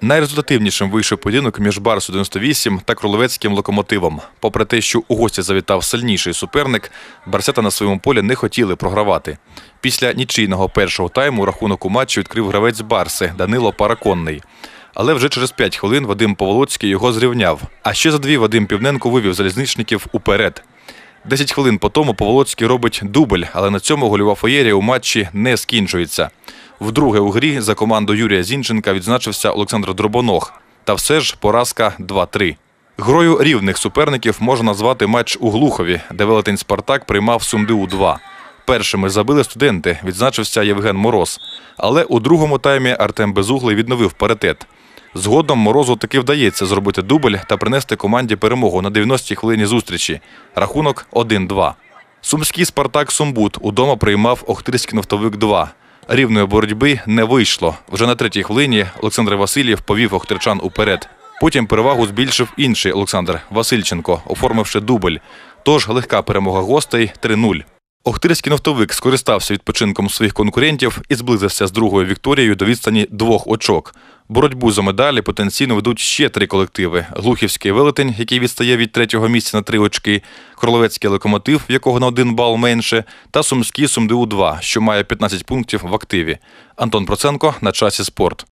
Найрезультативнішим вийшов поєдинок між Барсу 98 та Кролевецьким локомотивом. Попри те, що у гості завітав сильніший суперник, барсята на своєму полі не хотіли програвати. Після нічийного першого тайму рахунок у матчі відкрив гравець Барси Данило Параконний. Але вже через 5 хвилин Вадим Поволоцький його зрівняв. А ще за дві Вадим Півненко вивів залізничників уперед. 10 хвилин по тому Поволоцький робить дубль, але на цьому гольова феєрія у матчі не скінчується. Вдруге у грі за команду Юрія Зінченка відзначився Олександр Дробоног. Та все ж поразка 2-3. Грою рівних суперників можна назвати матч у Глухові, де велетень Спартак приймав Сумдиу 2. Першими забили студенти, відзначився Євген Мороз. Але у другому таймі Артем Безуглий відновив паритет. Згодом Морозу таки вдається зробити дубль та принести команді перемогу на 90-й хвилині зустрічі. Рахунок 1-2. Сумський Спартак Сумбут удома приймав Охтирський нафтовик 2. Рівної боротьби не вийшло. Вже на третій хвилині Олександр Васильєв повів Охтерчан уперед. Потім перевагу збільшив інший Олександр Васильченко, оформивши дубль. Тож легка перемога гостей 3-0. Охтирський нафтовик скористався відпочинком своїх конкурентів і зблизився з другою Вікторією до відстані двох очок. Боротьбу за медалі потенційно ведуть ще три колективи: Глухівський велетень, який відстає від третього місця на три очки, Кроловецький локомотив, якого на один бал менше, та Сумський Сумдиу 2 що має 15 пунктів в активі. Антон Проценко на часі спорт.